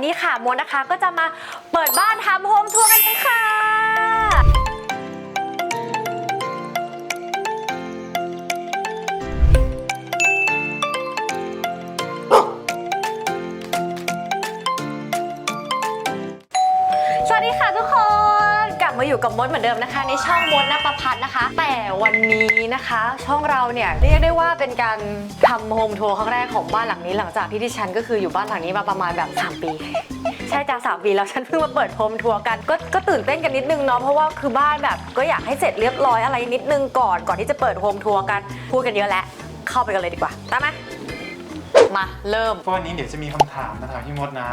วันนี้ค่ะมวนะคะก็จะมาเปิดบ้านทำโฮมทัวร์กันเลยค่ะสวัสดีค่ะทุกคน มาอยู่กับมดเหมือนเดิมนะคะ ในช่องมดนภพัฒน์นะคะ แต่วันนี้นะคะ ช่องเราเนี่ยเรียกได้ว่าเป็นการทำโฮมทัวร์ครั้งแรกของบ้านหลังนี้หลังจากที่ดิฉันก็คืออยู่บ้านหลังนี้มาประมาณแบบ 3 ปีใช่จ้าสามปีแล้วฉันเพิ่งมาเปิดโฮมทัวร์กันก็ก็ตื่นเต้นกันนิดนึงเนาะเพราะว่าคือบ้านแบบ ก็อยากให้เสร็จเรียบร้อยอะไรนิดนึงก่อนก่อนที่จะเปิดโฮมทัวร์กันพูดกันเยอะแล้วเข้าไปกันเลยดีกว่าตามมา มาเริ่มเพราะวันนี้เดี๋ยวจะมีคำถามมาถามพี่มดนะ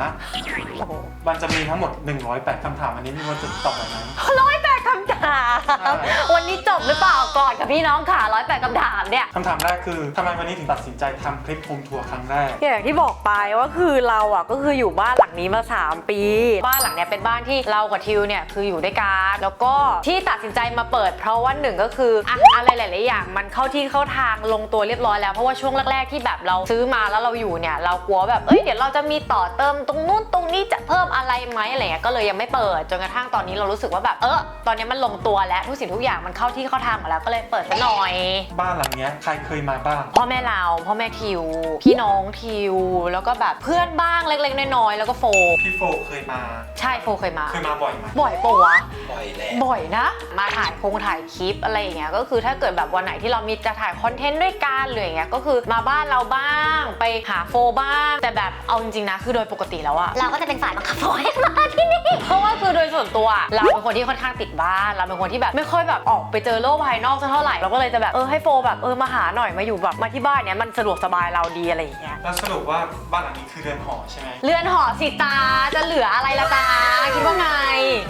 มันจะมีทั้งหมด 108คำถามอันนี้พี่มดจะตอบแบบไหน ร้อยแปดคำถามใช่วันนี้จบ หรือเปล่าก่อนค่ะพี่น้องค่ะร้อยแปดคำถามเนี่ย คำถามแรกคือทำไมวันนี้ถึงตัดสินใจทำคลิปโฮมทัวร์ครั้งแรก อย่างที่บอกไปว่าคือเราอะก็คืออยู่บ้านหลังนี้มา 3 ปี บ้านหลังเนี้ยเป็นบ้านที่เรากับทิวเนี่ยคืออยู่ด้วยกันแล้วก็ที่ตัดสินใจมาเปิด เพราะว่าหนึ่งก็คืออะอะไรหลายๆอย่าง มันเข้าที่เข้าทางลงตัวเรียบร้อยแล้วเพราะว่าช่วงแรกๆที่แบบเราซื้อมาแล้วเราอยู่เนี่ยเรากลัวแบบเอ้ยเดี๋ยวเราจะมีต่อเติมตรงนู้นตรงนี้จะเพิ่มอะไรไหมอะไรเงี้ยก็เลยยังไม่เปิดจนกระทั่งตอนนี้เรารู้สึกว่าแบบเออตอนนี้มันลงตัวแล้วทุกสิ่งทุกอย่างมันเข้าที่เข้าทางหมดแล้วก็เลยเปิดซะหน่อย บ้านหลังเนี้ยใครเคยมาบ้าง พ่อแม่เราพ่อแม่ทิว พี่น้องทิว แล้วก็แบบเพื่อนบ้างเล็กๆน้อยๆแล้วก็โฟ พี่โฟเคยมา ใช่โฟเคยมา เคยมาบ่อยไหมบ่อยปะวะ บ่อยแหละบ่อยนะ มาถ่ายคงถ่ายคลิปอะไรอย่างเงี้ยก็คือถ้าเกิดแบบวันไหนที่เรามีจะถ่ายคอนเทนต์ด้วยกันหรืออย่างเงี้ยก็คือมาบ้านเราบ้างไปหาโฟบ้าง แต่แบบเอาจริงๆนะคือโดยปกติแล้วอะเราก็จะเป็นฝ่ายบังคับโฟให้มาที่นี่เพราะว่าคือโดยส่วนตัวเราเป็นคนที่ค่อนข้างติดบ้าน เราเป็นคนที่แบบไม่ค่อยแบบออกไปเจอโลกภายนอกสักเท่าไหร่เราก็เลยจะแบบเออให้โฟแบบเออมาหาหน่อยมาอยู่แบบมาที่บ้านเนี้ยมันสะดวกสบายเราดีอะไรอย่างเงี้ยแล้วสรุปว่าบ้านหลังนี้คือเรือนหอใช่ไหมเรือนหอสิตาจะเหลืออะไรละตาคิดว่าไง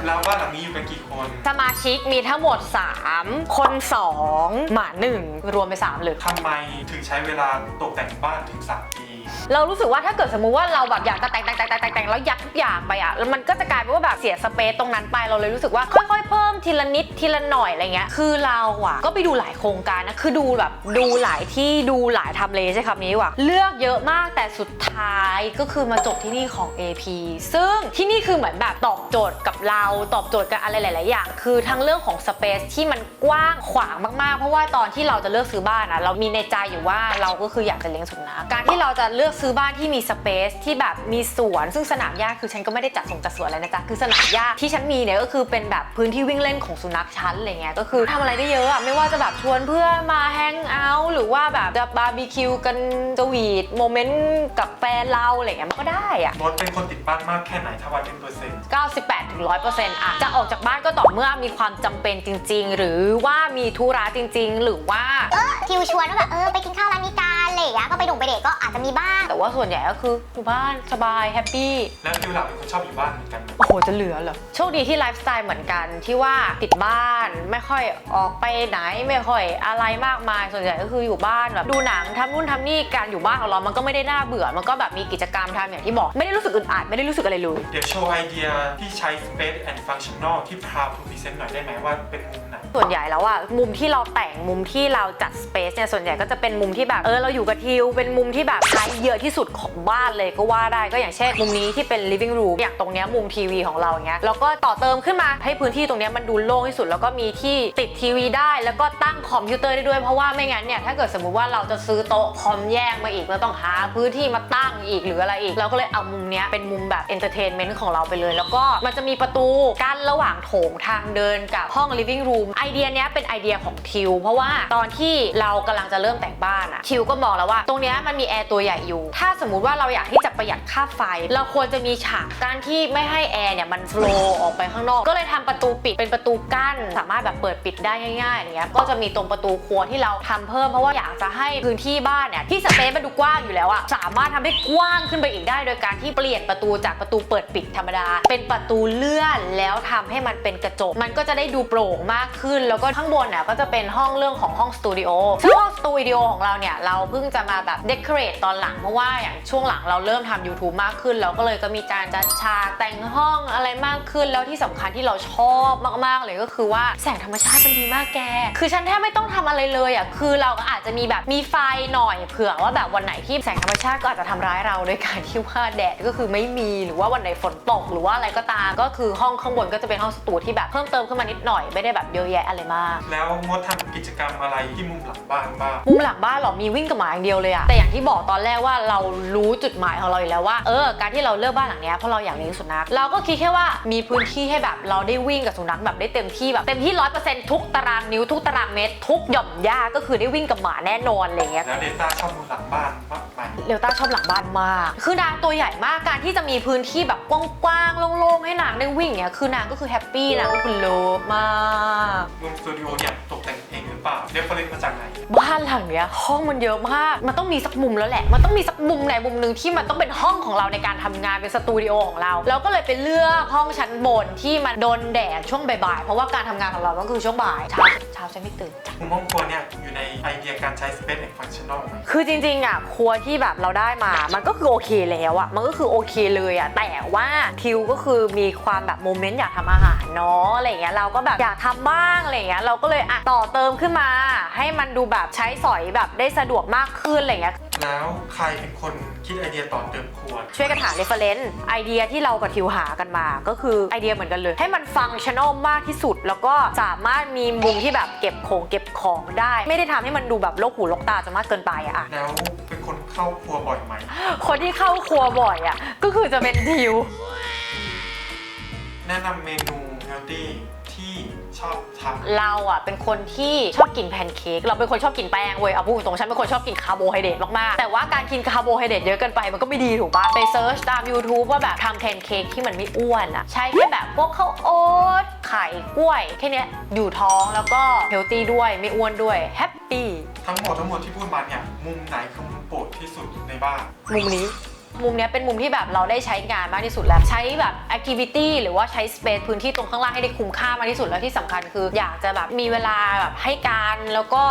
แล้วบ้านหลังนี้อยู่กันกี่คน สมาชิกมีทั้งหมด 3 คน 2 หมา 1 รวมเป็น3เลย ทำไมถึงใช้เวลาตกแต่งบ้านถึง 3 ปี เรารู้สึกว่าถ้าเกิดสมมุติว่าเราแบบอยากจะแต่งแต่งแต่งแต่งแต่งแต่งแล้วยัดทุกอย่างไปอะแล้วมันก็จะกลายเป็นว่าแบบเสียสเปซตรงนั้นไปเราเลยรู้สึกว่าค่อย ๆ เพิ่มทีละนิดทีละหน่อยอะไรเงี้ยคือเราอะก็ไปดูหลายโครงการนะคือดูแบบดูหลายที่ดูหลายทำเลใช่คำนี้ว่าเลือกเยอะมากแต่สุดท้ายก็คือมาจบที่นี่ของ AP ซึ่งที่นี่คือเหมือนแบบตอบโจทย์กับเราตอบโจทย์กับอะไรหลาย ๆ อย่าง คือทั้งเรื่องของสเปซที่มันกว้างขวางมาก ๆ เพราะว่าตอนที่เราจะเลือกซื้อบ้านอะเรามีในใจอยู่ว่าเราก็คืออยากจะเลี้ยงสุนัขการที่เราจะเลือกซื้อบ้านที่มีสเปซที่แบบมีสวน ซึ่งสนามหญ้าคือฉันก็ไม่ได้จัดส่งจัดสวนอะไรนะจ๊ะคือสนามหญ้าที่ฉันมีเนี่ยก็คือเป็นแบบพื้นที่วิ่งเล่นของสุนัขฉันอะไรเงี้ยก็คือทำอะไรได้เยอะอะไม่ว่าจะแบบชวนเพื่อนมาแฮงเอาท์หรือว่าแบบจะบาร์บีคิวกันสวีทโมเมนต์กับแฟนเราอะไรเงี้ยมันก็ได้อะมดเป็นคนติดบ้านมากแค่ไหนถ้าวัดเป็นเปอร์เซ็นต์98ถึง100%อะจะออกจากบ้านก็ต่อเมื่อมีความจำเป็นจริง ๆ หรือว่ามีธุระจริง ๆ หรือว่าเออทิวชวนว่าแบบเออไปกินข้าวร้านนี้กันอะไรอย่างเงี้ยก็ไปดงไปเดทก็อาจจะมีบ้างแต่ว่าส่วนใหญ่ก็คืออยู่บ้านสบายแฮปปี้ แล้วฟิวหลักเป็นคนชอบอยู่บ้านเหมือนกันไหมโอ้โห จะเหลือเหรอ โชคดีที่ไลฟ์สไตล์เหมือนกันที่ว่าติดบ้านไม่ค่อยออกไปไหนไม่ค่อยอะไรมากมาย ส่วนใหญ่ก็คืออยู่บ้านแบบดูหนังทำนู่นทำนี่การอยู่บ้านของเรามันก็ไม่ได้น่าเบื่อ มันก็แบบมีกิจกรรมทำอย่างที่บอก ไม่ได้รู้สึกอึดอัดไม่ได้รู้สึกอะไรเลย เดี๋ยวโชว์ไอเดียที่ใช้ Space and Functional ที่ Proud to Present หน่อยได้ไหมว่าเป็นมุมไหน ส่วนใหญ่แล้วอะมุมที่เราแต่งมุมที่เราจัดสเปซเนี่ยส่วนใหญ่ก็จะเป็นมุมที่แบบเออเราอยู่กับทิว เป็นมุมที่แบบใช้เยอะที่สุดของบ้านเลยก็ว่าได้ก็อย่างเช่น มุมนี้ที่เป็น living room อย่างตรงเนี้ยมุมทีวีของเราอย่างเงี้ยแล้วก็ต่อเติมขึ้นมาให้พื้นที่ตรงเนี้ยมันดูโล่งที่สุด แล้วก็มีที่ติดทีวีได้ แล้วก็ตั้งคอมพิวเตอร์ได้ด้วยเพราะว่าไม่งั้นเนี่ยถ้าเกิดสมมุติว่าเราจะซื้อโต๊ะคอมแยกมาอีกเราต้องหาพื้นที่มาตั้งอีกหรืออะไรอีกเราก็เลยเอามุมเนี้ยเป็นมุมแบบเอนเตอร์เทนเมนต์ของเราไปเลย แล้วก็มันจะมีประตูกั้นระหว่างโถงทางเดินกับห้อง living room ไอเดียเนี้ยเป็นไอเดียของทิว เพราะว่าตอนที่เรากำลังจะเริ่มแต่งบ้านอะทิวก็มองแล้วว่า ตรงเนี้ยมันมีแอร์ตัวใหญ่อยู่ ถ้าสมมติว่าเราอยากที่จะประหยัดค่าไฟ เราควรจะมีฉากกั้นที่ไม่ให้แอร์เนี่ยมันโฟล์ออกไปข้างนอก ก็เลยทำประตูปิดเป็นประตูกั้น สามารถแบบเปิดปิดได้ง่ายๆอย่างเงี้ย ก็จะมีตรงประตูครัวที่เราทำเพิ่มเพราะว่าอยากจะให้พื้นที่บ้านเนี่ยที่สเปซมันดูกว้างอยู่แล้วอะสามารถทำให้กว้างขึ้นไปอีกได้ โดยการที่เปลี่ยนประตูจากประตูเปิดปิดธรรมดา เป็นประตูเลื่อนแล้วทำให้มันเป็นกระจก มันก็จะได้ดูโปร่งมากขึ้นแล้วก็ข้างบนเนี่ยก็จะเป็นห้องเรื่องของห้องสตูดิโอซึ่งห้องสตูดิโอของเราเนี่ยเราเพิ่งจะมาแบบเดคอเรทตอนหลังเพราะว่าอย่างช่วงหลังเราเริ่มทำ YouTube มากขึ้น เราก็เลยก็มีการจัดฉากแต่งห้องอะไรมากขึ้น แล้วที่สำคัญที่เราชอบมากๆเลยก็คือว่าแสงธรรมชาติมันดีมากแก คือฉันแทบไม่ต้องทำอะไรเลยอะคือเราก็อาจจะมีแบบมีไฟหน่อยเผื่อว่าแบบวันไหนที่แสงธรรมชาติก็อาจจะทำร้ายเราโดยการที่ว่าแดดก็คือไม่มีหรือว่าวันไหนฝนตก หรือว่าอะไรก็ตามก็คือห้องข้างบนก็จะเป็นห้องสตูที่แบบเพิ่มเติมขึ้นมานิดหน่อยไม่ได้แบบเยอะแยะอะไรมาก แล้วมดทำกิจกรรมอะไรที่มุมหลังบ้านบ้าง มุมหลังบ้านเหรอ มีวิ่งกับหมาอย่างเดียวเลยอะแต่อย่างที่บอกตอนแรกว่าเรารู้จุดหมายของเราอยู่แล้วว่า เออ การที่เราเลือกบ้านหลังเนี้ยเพราะเราอยากเลี้ยงสุนัข เราก็คิดแค่ว่ามีพื้นที่ให้แบบเราได้วิ่งกับสุนัขแบบได้เต็มที่แบบเต็มที่ร้อยเปอร์เซ็นต์ทุกตารางนิ้วทุกตารางเมตรทุกหย่อมหญ้าก็คือได้วิ่งกับหมาแน่นอนอะไรเงี้ย แล้วเดต้าชอบมุมหลังบ้านมากไหมเดลต้าชอบหลังบ้านมาก คือนางตัวใหญ่มาก การที่จะมีพื้นที่แบบกว้างๆ โล่งๆ ให้นางได้วิ่งเนี่ยคือนางก็คือแฮปปี้นางก็คือเลิฟมาก มุมสตูดิโอเนี่ยตกแต่งเองหรือเปล่าเรฟเฟรนซ์มาจากไหน บ้านหลังเนี้ยห้องมันเยอะมาก มันต้องมีสักมุมแล้วแหละ มันต้องมีสักมุมไหนมุมหนึ่งที่มันต้องเป็นห้องของเราในการทำงานเป็นสตูดิโอของเรา เราก็เลยไปเลือกห้องชั้นบนที่มันโดนแดดช่วงบ่ายๆ เพราะว่าการทำงานของเราก็คือช่วงบ่ายเช้าเช้าฉันไม่ตื่นมุมห้องครัวเนี่ยอยู่ในไอเดียการใช้ Space and Functional ไหมคือจริงๆอะครัวที่แบบเราได้มา มันก็คือโอเคแล้วอะมันก็คือโอเคเลยอะแต่ว่าทิวก็คือมีความแบบโมเมนต์อยากทำอาหารเนาะอะไรอย่างเงี้ยเราก็แบบอยากทำบ้างอะไรอย่างเงี้ยเราก็เลยอะต่อเติมขึ้นมา ให้มันดูแบบใช้สอยแบบได้สะดวกมากขึ้นอะไรอย่างเงี้ย แล้วใครเป็นคนคิดไอเดียต่อเติมครัวช่วยกันหา reference ไอเดียที่เรากับทิวหากันมา ก็คือไอเดียเหมือนกันเลย ให้มันฟังชั่นอลมากที่สุด แล้วก็สามารถมีมุมที่แบบเก็บของเก็บของได้ ไม่ได้ทำให้มันดูแบบโลกหูโลกตาจนมากเกินไปอะอะแล้วเป็นคนเข้าครัวบ่อยไหม คนที่เข้าครัวบ่อยอะก็คือจะเป็นทิว แนะนำเมนูเฮลตี้ที่ ชอบทำเราอะเป็นคนที่ชอบกินแพนเค้กเราเป็นคนชอบกินแป้งเว้ยเอาพูดตรงๆฉันเป็นคนชอบกินคาร์โบไฮเดรตมากๆ แต่ว่าการกินคาร์โบไฮเดรตเยอะเกินไปมันก็ไม่ดีถูกปะไปเซิร์ชตาม YouTube ว่าแบบทำแพนเค้กที่มันไม่อ้วนอะใช้แค่แบบพวกข้าวโอ๊ตไข่กล้วยแค่เนี้ยอยู่ท้องแล้วก็เฮลตี้ด้วยไม่อ้วนด้วยแฮปปี้ทั้งหมดทั้งหมดที่พูดมาเนี่ยมุมไหนคือมุมโปรดที่สุดในบ้านมุมนี้ มุมนี้เป็นมุมที่แบบเราได้ใช้งานมากที่สุดแล้ว ใช้แบบแอคทิวิตี้หรือว่าใช้สเปซพื้นที่ตรงข้างล่างให้ได้คุ้มค่ามากที่สุดแล้วที่สำคัญคือ อยากจะแบบมีเวลาแบบให้การแล้วก็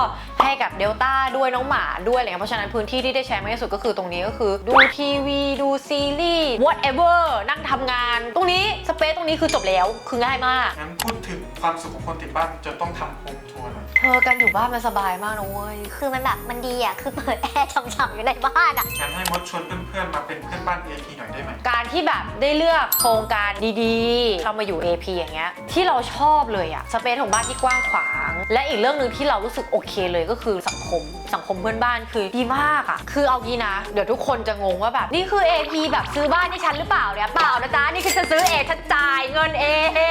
ให้กับเดลต้าด้วยน้องหมาด้วยอะไรเงี้ยเพราะฉะนั้นพื้นที่ที่ได้ใช้มากที่สุดก็คือตรงนี้ก็คือ ดูทีวีดูซีรีส์ whatever นั่งทำงาน ตรงนี้สเปซตรงนี้คือจบแล้วคือง่ายมากงั้นพูดถึงความสุขของคนติดบ้านจะต้องทำโฮม เธอกันอยู่บ้านมันสบายมากนะเว้ย คือมันแบบมันดีอะ คือเปิดแอร์ฉ่ำๆอยู่ในบ้านอะ งั้นให้มดชวนเพื่อนๆมาเป็นเพื่อนบ้าน AP หน่อยได้ไหม การที่แบบได้เลือกโครงการดีๆเข้ามาอยู่ AP อย่างเงี้ย ที่เราชอบเลยอะสเปซของบ้านที่กว้างขวาง และอีกเรื่องหนึ่งที่เรารู้สึกโอเคเลยก็คือสังคม สังคมเพื่อนบ้านคือดีมากอะคือเอางี้นะ เดี๋ยวทุกคนจะงงว่าแบบนี่คือ AP แบบซื้อบ้านให้ฉันหรือเปล่าเนี่ย เปล่านะจ๊ะ นี่คือจะซื้อเองฉันจ่ายเงินเอ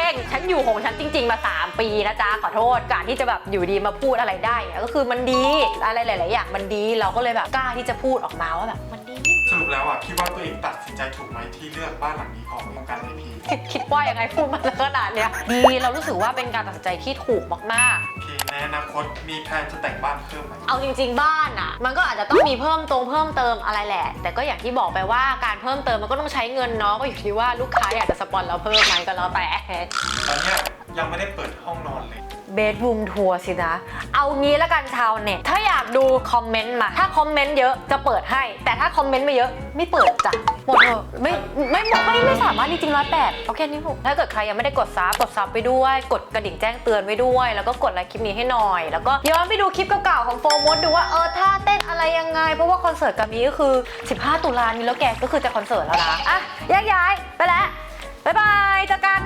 ง ฉันอยู่ของฉันจริง ๆ มา 3 ปีนะจ๊ะ ขอโทษ การที่จะแบบอยู่ดีมาพูดอะไรได้เนี่ยก็คือมันดีอะไรหลาย ๆ อย่างมันดีเราก็เลยแบบกล้าที่จะพูดออกมาว่าแบบมันดี สรุปแล้วอะคิดว่าตัวเองตัดสินใจถูกไหมที่เลือกบ้านหลังนี้ของโครงการ AP คิดคิดว่ายังไงพูดมาขนาดเนี้ยดีเรารู้สึกว่าเป็นการตัดสินใจที่ถูกมากโอเคในอนาคตมีแพลนจะแต่งบ้านเพิ่มไหมๆเอาจริง ๆ บ้านอะ มันก็อาจจะต้องมีเพิ่มตรงเพิ่มเติมอะไรแหละ แต่ก็อย่างที่บอกไปว่าการเพิ่มเติมมันก็ต้องใช้เงินเนาะก็อยู่ที่ว่าลูกค้าอยากจะสปอนเราเพิ่มไหมก็แล้วแต่ ตอนเนี้ยยังไม่ได้เปิดห้องนอนเลย เบดรูมทัวร์สินะ เอางี้แล้วกันชาวเน็ต ถ้าอยากดูคอมเมนต์มา ถ้าคอมเมนต์เยอะจะเปิดให้ แต่ถ้าคอมเมนต์ไม่เยอะไม่เปิดจ้ะหมดเถอะไม่ไม่ไม่ไม่ไม่สามารถจริงๆร้อยแปดโอเคนี่ผมถ้าเกิดใครยังไม่ได้กดซับกดซับไปด้วย กดกระดิ่งแจ้งเตือนไว้ด้วย แล้วก็กดไลค์คลิปนี้ให้หน่อย แล้วก็ย้อนไปดูคลิปเก่าๆของโฟมดดูว่าเออท่าเต้นอะไรยังไง เพราะว่าคอนเสิร์ตกับนี้ก็คือ 15 ตุลานี้แล้วแกก็คือจะคอนเสิร์ตแล้วนะอะแยกย้ายไปแล้วบ๊ายบายเจอกัน